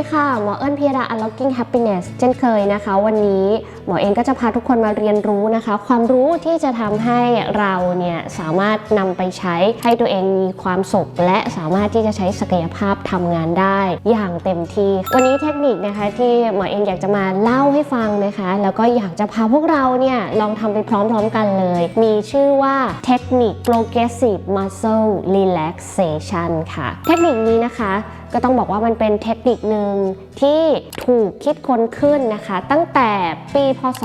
สวัสดีค่ะ หมอเอิญพีระ Unlocking Happiness เช่นเคยนะคะ วันนี้หมอเองก็จะพาทุกคนมาเรียนรู้นะคะ ความรู้ที่จะทำให้เราเนี่ยสามารถนำไปใช้ให้ตัวเองมีความสุข และสามารถที่จะใช้ศักยภาพทำงานได้อย่างเต็มที่ วันนี้เทคนิคนะคะที่หมอเองอยากจะมาเล่าให้ฟังนะคะ แล้วก็อยากจะพาพวกเราเนี่ยลองทำไปพร้อมๆกันเลย มีชื่อว่าเทคนิค progressive muscle relaxation ค่ะ เทคนิคนี้นะคะ ก็ต้องบอกว่ามันเป็นเทคนิคหนึ่งที่ถูกคิดค้นขึ้นนะคะ ตั้งแต่ปีพศ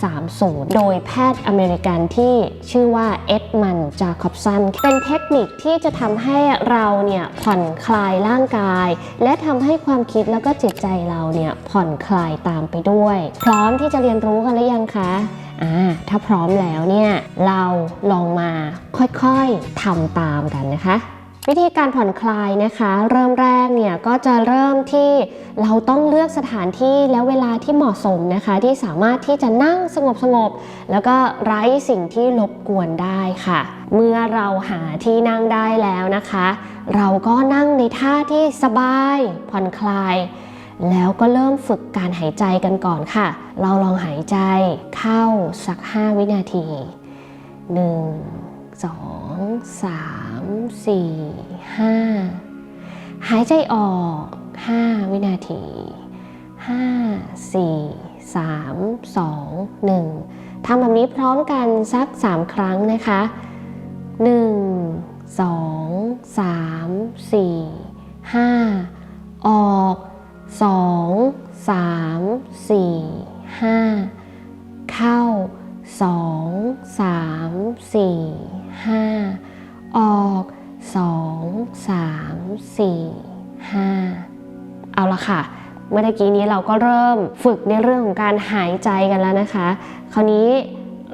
1930 โดยแพทย์อเมริกันที่ชื่อว่าเอ็ดมันจาคอบสัน เป็นเทคนิคที่จะทำให้เราเนี่ยผ่อนคลายร่างกาย และทำให้ความคิดแล้วก็จิตใจเราเนี่ยผ่อนคลายตามไปด้วย พร้อมที่จะเรียนรู้กันหรือยังคะอ่าถ้าพร้อมแล้วเนี่ยเราลองมาค่อยๆทำตามกันนะคะ วิธีการผ่อนคลายนะคะ เริ่มแรกเนี่ยก็จะเริ่มที่เราต้องเลือกสถานที่และเวลาที่เหมาะสมนะคะ ที่สามารถที่จะนั่งสงบสงบๆแล้วก็ไร้สิ่งที่รบกวนได้ค่ะ เมื่อเราหาที่นั่งได้แล้วนะคะ เราก็นั่งในท่าที่สบาย ผ่อนคลาย แล้วก็เริ่มฝึกการหายใจกันก่อนค่ะ เราลองหายใจเข้าสัก 5 วินาที 1 2 3 4 5หายใจออก5วินาที5 4 3 2 1ทำแบบนี้พร้อมกันสัก3ครั้งนะคะ1 2 3 4 5ออก2 3 4 5เข้า2 3 4 5 ออก2 3 4 5เอาละค่ะ เมื่อกี้นี้เราก็เริ่มฝึกในเรื่องของการหายใจกันแล้วนะคะ คราวนี้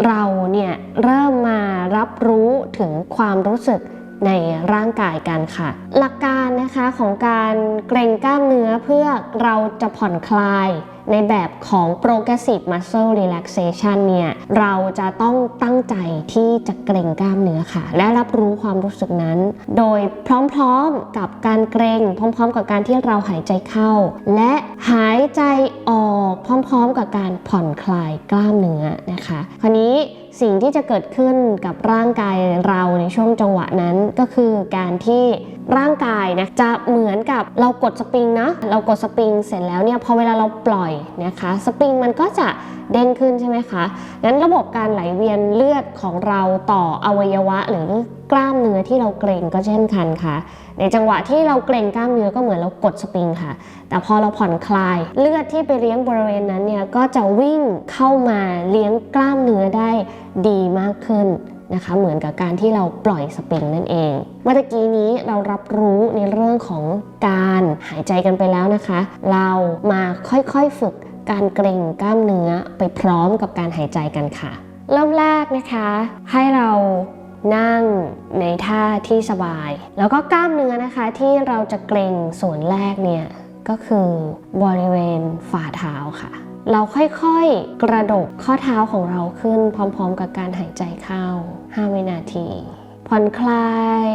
เราเนี่ยเริ่มมารับรู้ถึงความรู้สึกในร่างกายกันค่ะ หลักการนะคะของการเกรงกล้ามเนื้อเพื่อเราจะผ่อนคลายในแบบของ progressive muscle relaxation เนี่ย เราจะต้องตั้งใจที่จะเกร็งกล้ามเนื้อค่ะ และรับรู้ความรู้สึกนั้น โดยพร้อมๆกับการเกรง พร้อม ๆ กับการที่เราหายใจเข้า และหายใจออกพร้อม ๆ กับการผ่อนคลายกล้ามเนื้อนะคะ คราวนี้สิ่งที่จะเกิดขึ้นกับร่างกายเราในช่วงจังหวะนั้นก็คือการที่ ร่างกายนะจะเหมือนกับเรากดสปริงนะเรากดสปริงเสร็จแล้วเนี่ยพอเวลาเราปล่อยนะคะสปริงมันก็จะเด้งขึ้นใช่ไหมคะงั้นระบบการไหลเวียนเลือดของเราต่ออวัยวะ หรือกล้ามเนื้อที่เราเกรงก็เช่นกันค่ะ ในจังหวะที่เราเกรงกล้ามเนื้อก็เหมือนเรากดสปริงค่ะ แต่พอเราผ่อนคลาย เลือดที่ไปเลี้ยงบริเวณนั้นเนี่ยก็จะวิ่งเข้ามาเลี้ยงกล้ามเนื้อได้ดีมากขึ้น นะคะเหมือนกับการที่เราปล่อยสปริงนั่นเองเมื่อกี้นี้เรารับรู้ในเรื่องของการหายใจกันไปแล้วนะคะ เรามาค่อยๆฝึกการเกร็งกล้ามเนื้อไปพร้อมกับการหายใจกันค่ะ เริ่มแรกนะคะ ให้เรานั่งในท่าที่สบาย แล้วก็กล้ามเนื้อนะคะที่เราจะเกร็งส่วนแรกเนี่ยก็คือบริเวณฝ่าเท้าค่ะ เราค่อยๆ กระดกข้อเท้าของเราขึ้น พร้อมๆ กับการหายใจเข้า 5 วินาที ผ่อนคลาย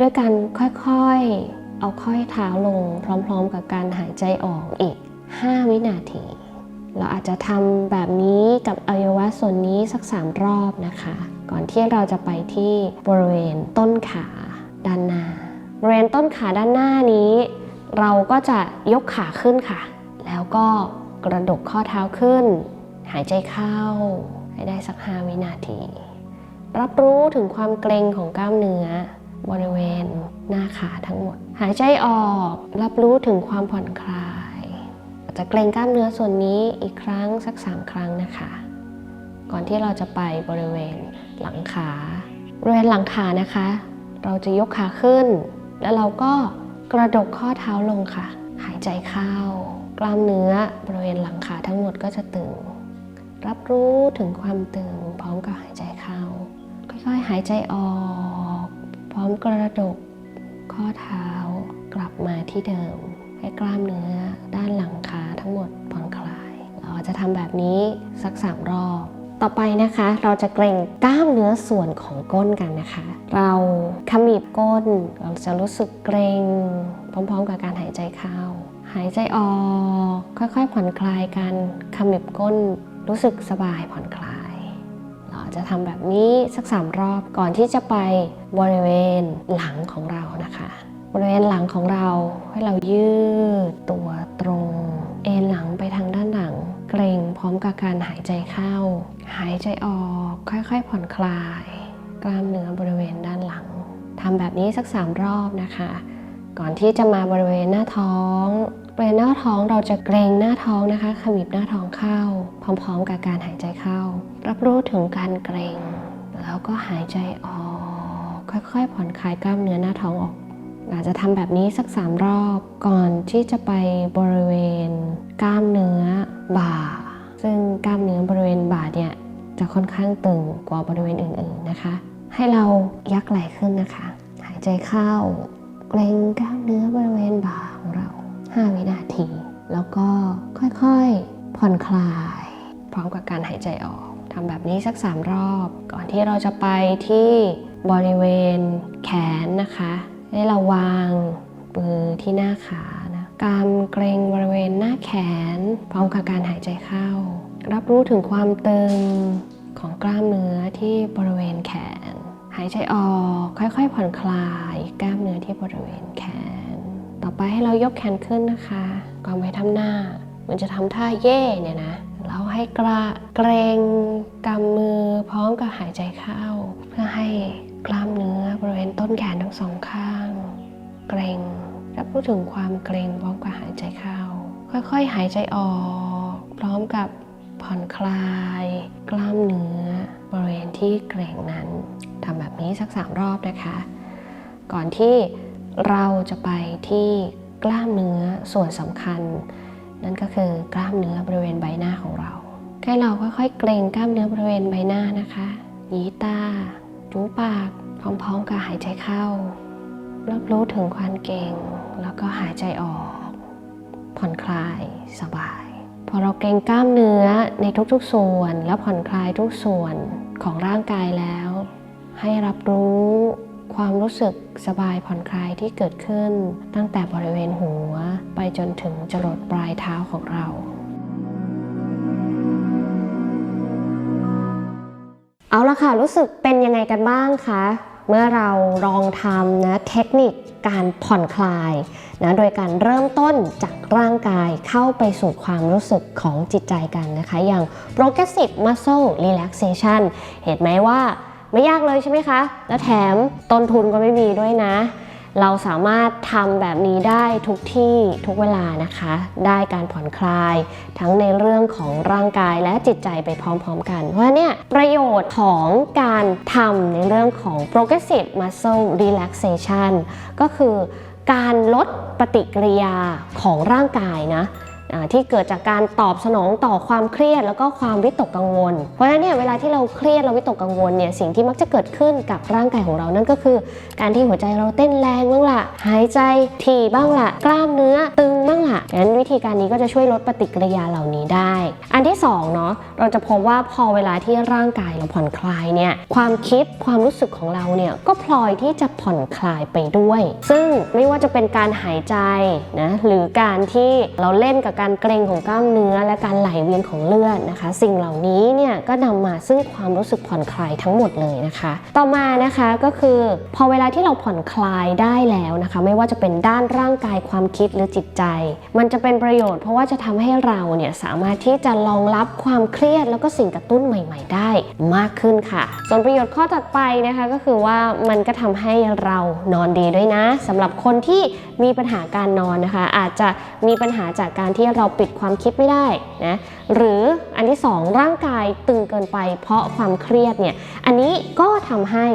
ด้วยการค่อยๆ เอาข้อเท้าลง พร้อมๆ กับการหายใจออกอีก 5 วินาที เราอาจจะทำแบบนี้กับอวัยวะส่วนนี้สัก 3 รอบนะคะ ก่อนที่เราจะไปที่บริเวณต้นขาด้านหน้าบริเวณต้นขาด้านหน้านี้ เราก็จะยกขาขึ้นค่ะ แล้วก็ กระดกข้อเท้าขึ้น หายใจเข้า ให้ได้สัก5วินาที รับรู้ถึงความเกร็งของกล้ามเนื้อบริเวณหน้าขาทั้งหมด หายใจออก รับรู้ถึงความผ่อนคลายอาจจะเกรงกล้ามเนื้อส่วนนี้อีกครั้งสัก3ครั้งนะคะ ก่อนที่เราจะไปบริเวณหลังขา บริเวณหลังขานะคะ เราจะยกขาขึ้น แล้วเราก็กระดกข้อเท้าลงค่ะ หายใจเข้า กล้ามเนื้อบริเวณหลังขาทั้งหมดก็จะตึง รับรู้ถึงความตึง พร้อมกับหายใจเข้า ค่อยๆ หายใจออก พร้อมกระดก ข้อเท้ากลับมาที่เดิม ให้กล้ามเนื้อด้านหลังขาทั้งหมดผ่อนคลาย เราจะทำแบบนี้สักสามรอบต่อไปนะคะเราจะเกรงกล้ามเนื้อส่วนของก้นกันนะคะ เราขมิบก้นเราจะรู้สึกเกรง พร้อม ๆ กับการหายใจเข้า หายใจออก ค่อยๆผ่อนคลายกันขมิบก้นรู้สึกสบายผ่อนคลาย เราจะทำแบบนี้สักสามรอบก่อนที่จะไปบริเวณหลังของเรานะคะ บริเวณหลังของเราให้เรายืดตัวตรง เอนหลังไปทางด้านหลัง เกรงพร้อมกับการหายใจเข้า หายใจออกค่อยๆผ่อนคลาย กล้ามเนื้อบริเวณด้านหลังทำแบบนี้สักสามรอบนะคะ ก่อนที่จะมาบริเวณหน้าท้องบริเวณหน้าท้องเราจะเกรงหน้าท้องนะคะ ขมิบหน้าท้องเข้า พร้อมๆ กับการหายใจเข้า รับรู้ถึงการเกรงแล้วก็หายใจออก ค่อยๆ ผ่อนคลายกล้ามเนื้อหน้าท้องออก อาจจะทำแบบนี้สักสามรอบก่อนที่จะไปบริเวณ กล้ามเนื้อบ่า ซึ่งกล้ามเนื้อบริเวณบ่าเนี่ยจะค่อนข้างตึงกว่าบริเวณอื่นๆนะคะ ให้เรายักไหล่ขึ้นนะคะ หายใจเข้า เกรงกล้ามเนื้อบริเวณบ่าของเรา 5 วินาที แล้วก็ค่อยๆ ผ่อนคลาย พร้อมกับการหายใจออกทำแบบนี้สัก 3 รอบ ก่อนที่เราจะไปที่บริเวณแขนนะคะ ให้เราวางมือที่หน้าขานะกามเกรงบริเวณหน้าแขน พร้อมกับการหายใจเข้า รับรู้ถึงความตึงของกล้ามเนื้อที่บริเวณแขน หายใจออกค่อยๆ ผ่อนคลายกล้ามเนื้อที่บริเวณแขน ต่อไปให้เรายกแขนขึ้นนะคะกางไว้ทำหน้า มันจะทำท่าเย่เนี่ยนะ เราให้กระเกรงกำมือพร้อมกับหายใจเข้า เพื่อให้กล้ามเนื้อบริเวณต้นแขนทั้งสองข้าง เกรงรับรู้ถึงความเกรงพร้อมกับหายใจเข้า ค่อยๆ หายใจออก พร้อมกับผ่อนคลาย กล้ามเนื้อบริเวณที่เกรงนั้น ทำแบบนี้สักสามรอบนะคะ ก่อนที่เราจะไปที่กล้ามเนื้อส่วนสำคัญ นั่นก็คือกล้ามเนื้อบริเวณใบหน้าของเรา ให้เราค่อยๆเกรงกล้ามเนื้อบริเวณใบหน้านะคะยีตาจูปากพร้อมๆกับหายใจเข้ารับรู้ถึงความเกรงแล้วก็หายใจออก ผ่อนคลายสบาย พอเราเกรงกล้ามเนื้อในทุกๆส่วน แล้วผ่อนคลายทุกส่วนของร่างกายแล้ว ให้รับรู้ความรู้สึกสบายผ่อนคลายที่เกิดขึ้น ตั้งแต่บริเวณหัวไปจนถึงจรดปลายเท้าของเรา เอาละค่ะ รู้สึกเป็นยังไงกันบ้างคะเมื่อเราลองทำนะเทคนิคการผ่อนคลายนะโดยการเริ่มต้นจากร่างกายเข้าไปสู่ความรู้สึกของจิตใจกันนะคะ อย่าง progressive muscle relaxation เห็นไหมว่า ไม่ยากเลยใช่ไหมคะ และแถมต้นทุนก็ไม่มีด้วยนะ เราสามารถทำแบบนี้ได้ทุกที่ทุกเวลานะคะ ได้การผ่อนคลาย ทั้งในเรื่องของร่างกายและจิตใจไปพร้อมๆ กัน เพราะเนี่ยประโยชน์ของการทำในเรื่องของ progressive muscle relaxation ก็คือการลดปฏิกิริยาของร่างกายนะ ที่เกิดจากการตอบสนองต่อความเครียด แล้วก็ความวิตกกังวล เพราะฉะนั้นเนี่ยเวลาที่เราเครียดเราวิตกกังวลเนี่ยสิ่งที่มักจะเกิดขึ้นกับร่างกายของเรานั่นก็คือ การที่หัวใจเราเต้นแรงบ้างละหายใจถี่บ้างละกล้ามเนื้อตึงบ้างละงั้นวิธีการนี้ก็จะช่วยลดปฏิกิริยาเหล่านี้ได้ อันที่สองเนาะเราจะพบว่าพอเวลาที่ร่างกายเราผ่อนคลายเนี่ยความคิดความรู้สึกของเราเนี่ยก็พลอยที่จะผ่อนคลายไปด้วย ซึ่งไม่ว่าจะเป็นการหายใจนะหรือการที่เราเล่นกับการเกร็งของกล้ามเนื้อ และการไหลเวียนของเลือดนะคะ สิ่งเหล่านี้เนี่ยก็นำมาซึ่งความรู้สึกผ่อนคลายทั้งหมดเลยนะคะ ต่อมานะคะก็คือพอเวลาที่เราผ่อนคลายได้แล้วนะคะ ไม่ว่าจะเป็นด้านร่างกายความคิดหรือจิตใจ มันจะเป็นประโยชน์เพราะว่าจะทำให้เราเนี่ยสามารถที่จะรองรับความเครียด แล้วก็สิ่งกระตุ้นใหม่ ๆ ได้มากขึ้นค่ะ ส่วนประโยชน์ข้อถัดไปนะคะก็คือว่ามันก็ทำให้เรานอนดีด้วยนะสำหรับคนที่มีปัญหาการนอนนะคะ อาจจะมีปัญหาจากการที่เราปิดความคิดไม่ได้นะหรืออันที่สองร่างกายตึงเกินไปเพราะความเครียดเนี่ยอันนี้ก็ทำให้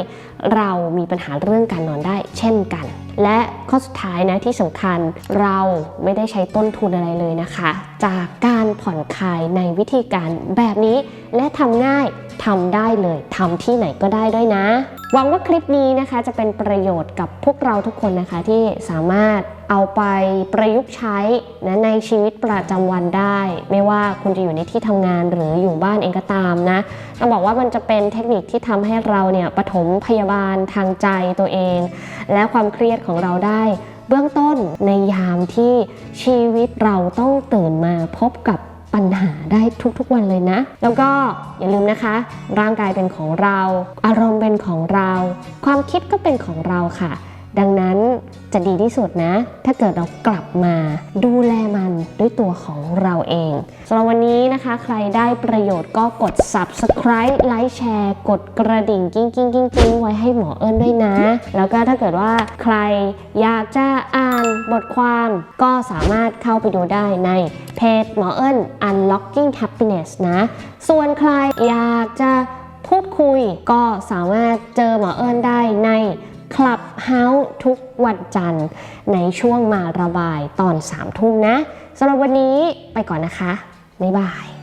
เรามีปัญหาเรื่องการนอนได้เช่นกัน และข้อสุดท้ายนะที่สำคัญเราไม่ได้ใช้ต้นทุนอะไรเลยนะคะ จากการผ่อนคลายในวิธีการแบบนี้และทำง่ายทำได้เลยทำที่ไหนก็ได้ด้วยนะ หวังว่าคลิปนี้นะคะจะเป็นประโยชน์กับพวกเราทุกคนนะคะที่สามารถเอาไปประยุกต์ใช้นะในชีวิตประจำวันได้ ไม่ว่าคุณจะอยู่ในที่ทำงานหรืออยู่บ้านเองก็ตามนะต้องบอกว่ามันจะเป็นเทคนิคที่ทำให้เราเนี่ยปฐมพยาบาลทางใจตัวเอง และความเครียดของเราได้เบื้องต้นในยามที่ชีวิตเราต้องตื่นมาพบกับปัญหาได้ทุกๆวันเลยนะ แล้วก็อย่าลืมนะคะ ร่างกายเป็นของเรา อารมณ์เป็นของเรา ความคิดก็เป็นของเราค่ะ ดังนั้นจะดีที่สุดนะ ถ้าเกิดเรากลับมาดูแลมันด้วยตัวของเราเองสำหรับวันนี้นะคะ ใครได้ประโยชน์ก็กด subscribe ไลค์แชร์ กดกระดิ่งกิ้งกิ้งกิ้งกิ้งไว้ให้หมอเอิญด้วยนะ แล้วก็ถ้าเกิดว่าใครอยากจะอ่านบทความก็สามารถเข้าไปดูได้ในเพจหมอเอิญ unlocking happiness นะ ส่วนใครอยากจะพูดคุยก็สามารถเจอหมอเอิญได้ใน คลับเฮาส์ทุกวันจันทร์ในช่วงมาระบายตอน3ทุ่มนะสำหรับวันนี้ไปก่อนนะคะ บ๊ายบาย